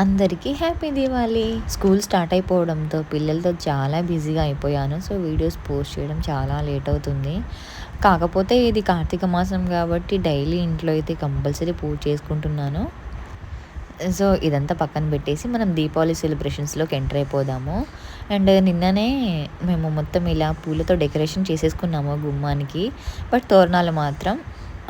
అందరికీ happy Diwali. School start అయిపోవడంతో పిల్లలతో చాలా బిజీగా అయిపోయాను. సో వీడియోస్ పోస్ట్ చేయడం చాలా లేట్ అవుతుంది. కాకపోతే ఇది కార్తీక మాసం కాబట్టి డైలీ ఇంట్లో అయితే కంపల్సరీ పూజ చేసుకుంటున్నాను. సో ఇదంతా పక్కన పెట్టేసి మనం దీపావళి సెలబ్రేషన్స్లోకి ఎంటర్ అయిపోదాము. అండ్ నిన్ననే మేము మొత్తం ఇలా పూలతో డెకరేషన్ చేసేసుకున్నాము గుమ్మానికి. బట్ తోరణాలు మాత్రం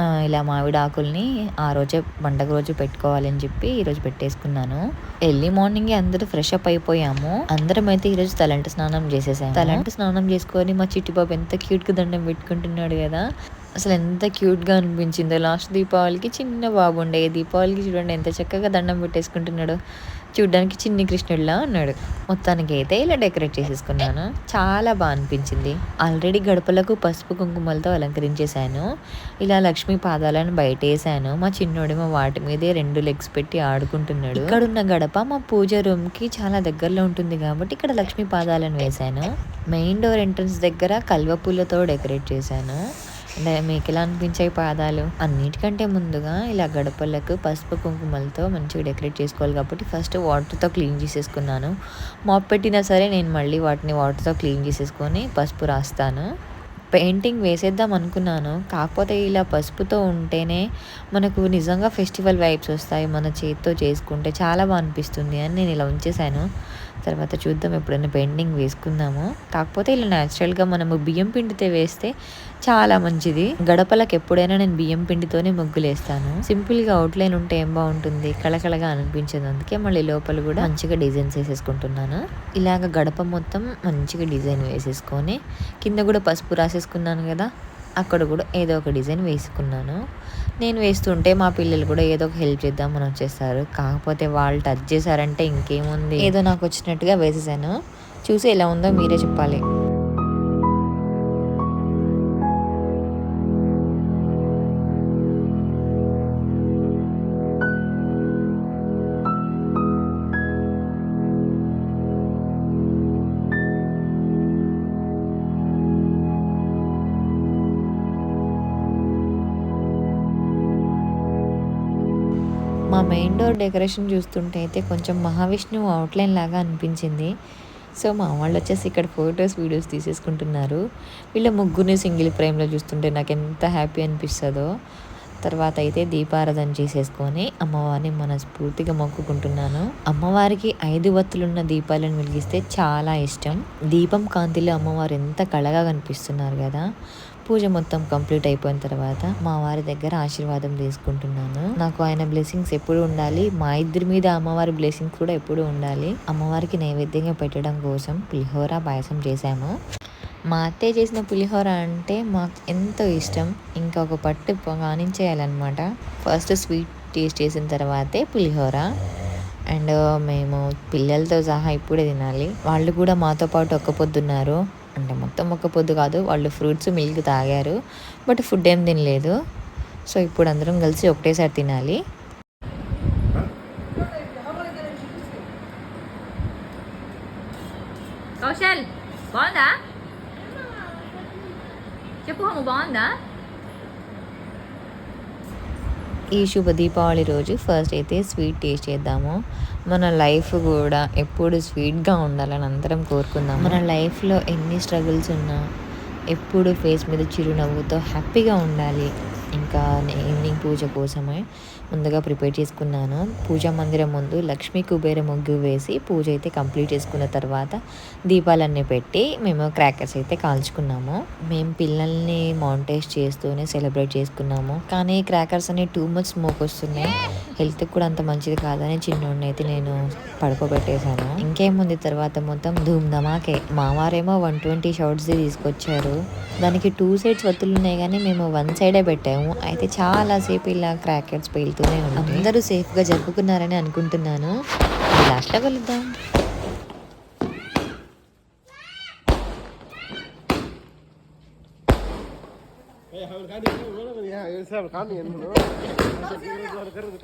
ఇలా మామిడి ఆకుల్ని ఆ రోజే పండగ రోజు పెట్టుకోవాలని చెప్పి ఈరోజు పెట్టేసుకున్నాను. ఎర్లీ మార్నింగ్ అందరూ ఫ్రెష్ అప్ అయిపోయాము. అందరం అయితే ఈరోజు తలంటు స్నానం చేసేసాము. తలంటు స్నానం చేసుకొని మా చిట్టి బాబు ఎంత క్యూట్గా దండం పెట్టుకుంటున్నాడు కదా. అసలు ఎంత క్యూట్గా అనిపించిందో. లాస్ట్ దీపావళికి చిన్న బాబు ఉండే దీపావళికి చూడండి ఎంత చక్కగా దండం పెట్టేసుకుంటున్నాడు. చూడ్డానికి చిన్ని కృష్ణుడిలా ఉన్నాడు. మొత్తానికి అయితే ఇలా డెకరేట్ చేసేసుకున్నాను. చాలా బాగా అనిపించింది. ఆల్రెడీ గడపలకు పసుపు కుంకుమలతో అలంకరించేశాను. ఇలా లక్ష్మీ పాదాలను బయట వేసాను మా చిన్నోడేమో వాటి మీదే రెండు లెగ్స్ పెట్టి ఆడుకుంటున్నాడు. ఇక్కడ ఉన్న గడప మా పూజ రూమ్కి చాలా దగ్గరలో ఉంటుంది కాబట్టి ఇక్కడ లక్ష్మీ పాదాలను వేశాను. మెయిన్ డోర్ ఎంట్రన్స్ దగ్గర కల్వ పూలతో డెకరేట్ చేశాను. మీకు ఎలా అనిపించాయి పాదాలు? అన్నిటికంటే ముందుగా ఇలా గడపలకు పసుపు కుంకుమలతో మంచిగా డెకరేట్ చేసుకోవాలి కాబట్టి ఫస్ట్ వాటర్తో క్లీన్ చేసేసుకున్నాను. మాప్ పెట్టినా సరే నేను మళ్ళీ వాటిని వాటర్తో క్లీన్ చేసేసుకొని పసుపు రాస్తాను. పెయింటింగ్ వేసేద్దాం అనుకున్నాను. కాకపోతే ఇలా పసుపుతో ఉంటేనే మనకు నిజంగా ఫెస్టివల్ వైబ్స్ వస్తాయి మన చేతితో చేసుకుంటే. చాలా బాగా అనిపిస్తుంది అని నేను ఇలా ఉంచేశాను. తర్వాత చూద్దాం ఎప్పుడైనా పెయింటింగ్ వేసుకుందాము. కాకపోతే ఇలా న్యాచురల్గా మనము బియ్యం పిండితో వేస్తే చాలా మంచిది. గడపలకు ఎప్పుడైనా నేను బియ్యం పిండితోనే ముగ్గులు వేస్తాను సింపుల్గా అవుట్లైన్ ఉంటే ఏం బాగుంటుంది? కళకళగా అనిపించదు. అందుకే మళ్ళీ లోపల కూడా మంచిగా డిజైన్స్ వేసేసుకుంటున్నాను. ఇలాగ గడప మొత్తం మంచిగా డిజైన్ వేసేసుకొని కింద కూడా పసుపు రాసేసుకున్నాను కదా అక్కడ కూడా ఏదో ఒక డిజైన్ వేసుకున్నాను. నేను వేస్తుంటే మా పిల్లలు కూడా ఏదో ఒక హెల్ప్ చేద్దామని వచ్చేస్తారు. కాకపోతే వాళ్ళు టచ్ చేశారంటే ఇంకేముంది? ఏదో నాకు వచ్చినట్టుగా వేసేసాను. చూసి ఎలా ఉందో మీరే చెప్పాలి. మా మెయిన్ డోర్ డెకరేషన్ చూస్తుంటే అయితే కొంచెం మహావిష్ణువు అవుట్లైన్ లాగా అనిపించింది. సో మా వాళ్ళు వచ్చేసి ఇక్కడ ఫొటోస్ వీడియోస్ తీసేసుకుంటున్నారు. వీళ్ళ ముగ్గురిని సింగిల్ ఫ్రేమ్లో చూస్తుంటే నాకు ఎంత హ్యాపీ అనిపిస్తుందో. తర్వాత అయితే దీపారాధన చేసేసుకొని అమ్మవారిని మనస్ఫూర్తిగా మొక్కుకుంటున్నాను. అమ్మవారికి ఐదు వత్తులున్న దీపాలను వెలిగిస్తే చాలా ఇష్టం. దీపం కాంతిలో అమ్మవారు ఎంత కళగా కనిపిస్తున్నారు కదా. పూజ మొత్తం కంప్లీట్ అయిపోయిన తర్వాత మా వారి దగ్గర ఆశీర్వాదం తీసుకుంటున్నాను. నాకు ఆయన బ్లెస్సింగ్స్ ఎప్పుడు ఉండాలి. మా ఇద్దరి మీద అమ్మవారి బ్లెస్సింగ్స్ కూడా ఎప్పుడు ఉండాలి. అమ్మవారికి నైవేద్యంగా పెట్టడం కోసం పులిహోర పాయసం చేశాము. మా అత్తయ్య చేసిన పులిహోర అంటే మాకు ఎంతో ఇష్టం. ఇంకా ఒక పట్టు కానించేయాలన్నమాట ఫస్ట్ స్వీట్ టేస్ట్ చేసిన తర్వాతే పులిహోర. అండ్ మేము పిల్లలతో సహా ఇప్పుడే తినాలి. వాళ్ళు కూడా మాతో పాటు ఒక్క పొద్దున్నారు. అంటే మొత్తం ఒక్క పొద్దు కాదు వాళ్ళు ఫ్రూట్స్ మిల్క్ తాగారు బట్ ఫుడ్ ఏం తినలేదు. సో ఇప్పుడు అందరం కలిసి ఒకటేసారి తినాలి. కౌశల్ బాగుందా? చెప్పు బాగుందా? ఈ శుభ దీపావళి రోజు ఫస్ట్ అయితే స్వీట్ టేస్ట్ చేద్దాము. మన లైఫ్ కూడా ఎప్పుడు స్వీట్గా ఉండాలని అందరం కోరుకుందాం మన లైఫ్లో ఎన్ని స్ట్రగుల్స్ ఉన్నా ఎప్పుడు ఫేస్ మీద చిరునవ్వుతో హ్యాపీగా ఉండాలి. ఇంకా ఈవినింగ్ పూజ కోసమే ముందుగా ప్రిపేర్ చేసుకున్నాను. పూజా మందిరం ముందు లక్ష్మీ కుబేర ముగ్గు వేసి పూజ అయితే కంప్లీట్ చేసుకున్న తర్వాత దీపాలన్నీ పెట్టి మేము క్రాకర్స్ అయితే కాల్చుకున్నాము. మేము పిల్లల్ని మౌంటేజ్ చేస్తూనే సెలబ్రేట్ చేసుకున్నాము. కానీ క్రాకర్స్ అనేవి టూ మచ్ స్మోక్ వస్తున్నాయి. హెల్త్కి కూడా అంత మంచిది కాదని చిన్నోడిని అయితే నేను పడుకోబెట్టేశాను. ఇంకేముంది తర్వాత మొత్తం ధూమ్ ధమాకే మావారేమో వన్ ట్వంటీ షార్ట్స్ తీసుకొచ్చారు. దానికి టూ సైడ్స్ వత్తులు ఉన్నాయి కానీ మేము వన్ సైడే పెట్టాము. అయితే చాలాసేపు ఇలా క్రాకెట్స్ పేలుతూనే ఉన్నాయి అందరూ సేఫ్గా జరుపుకున్నారని అనుకుంటున్నాను. లాస్ట్లో కలుద్దాం.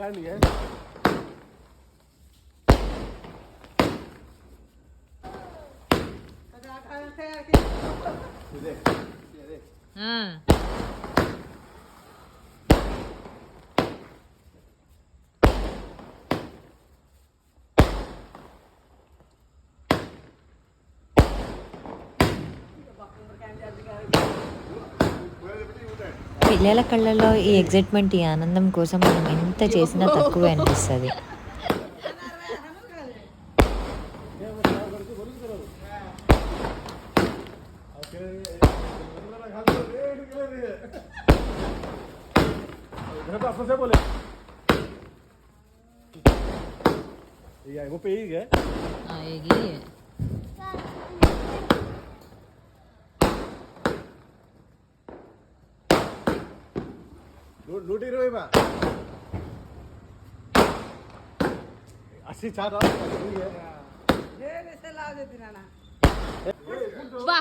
காமிங்க இதே இதே. ஆ. పిల్లల కళ్ళలో ఈ ఎగ్జైట్మెంట్ ఈ ఆనందం కోసం మనం ఎంత చేసినా తక్కువే అనిపిస్తుంది. Apa నూట ఇరవై బా అస్సీ చాట బా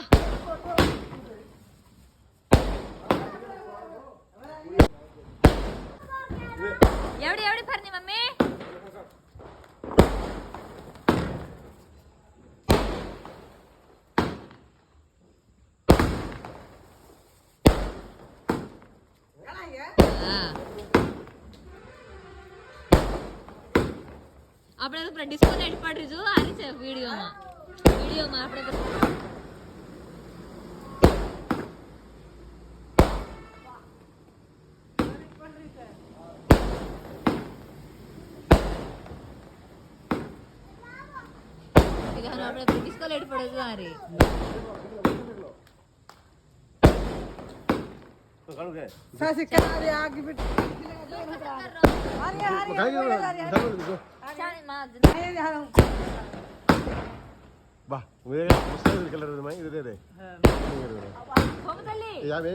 આપણે તો ડિસ્કનેક્ટ પડી જો આ છે વિડીયોમાં. વિડીયોમાં આપણે આપણે ડિસ્કનેક્ટ પડે છે, આ રે ਸਤਿ ਸ਼੍ਰੀ ਅਕਾਲ ਆ ਗਈ ਬਿੱਟੀ ਹਰੀ ಬಾ ಬೇಗ ಮುಸ್ಲಿಂ ಕಲರ್ ಇದೆ ಮೈ ಇದೆ ಇದೆ ಯಾ ಬೇ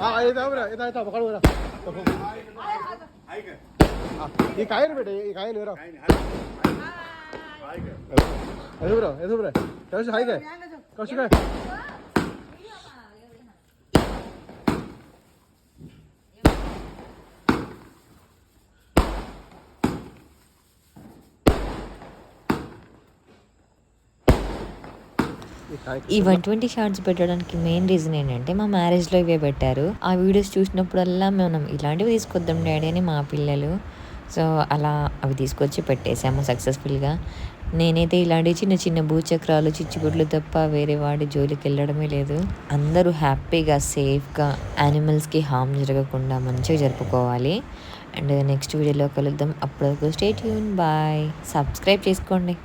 ಆ ಇದು ಅವರ ಇದು ಆಯ್ತಾ ಪಕಡ ಹೋರ ಈ ಕಾಯಿನ ಬೇಡ ಈ ಕಾಯಿನ ಇರೋ ಅದು ಬ್ರೋ ಇದು ಬ್ರೋ ಕೌಶಿಕ್ ಹಾಯ್ಗೆ ಕೌಶಿಕ್ ಹಾಯ್ ట్వంటీ షార్ట్స్ పెట్టడానికి మెయిన్ రీజన్ ఏంటంటే మా మ్యారేజ్లో ఇవే పెట్టారు. ఆ వీడియోస్ చూసినప్పుడల్లా మనం ఇలాంటివి తీసుకొద్దాం డాడీ అని మా పిల్లలు. సో అలా అవి తీసుకొచ్చి పెట్టేసాము సక్సెస్ఫుల్గా నేనైతే ఇలాంటి చిన్న చిన్న భూచక్రాలు చిచ్చుబుడ్లు తప్ప వేరే వాడి జోలికి వెళ్ళడమే లేదు. అందరూ హ్యాపీగా సేఫ్గా యానిమల్స్కి హామ్ జరగకుండా మంచిగా జరుపుకోవాలి. అండ్ నెక్స్ట్ వీడియోలో కలుద్దాం. అప్పటివరకు స్టేట్ యూన్ బాయ్ సబ్స్క్రైబ్ చేసుకోండి.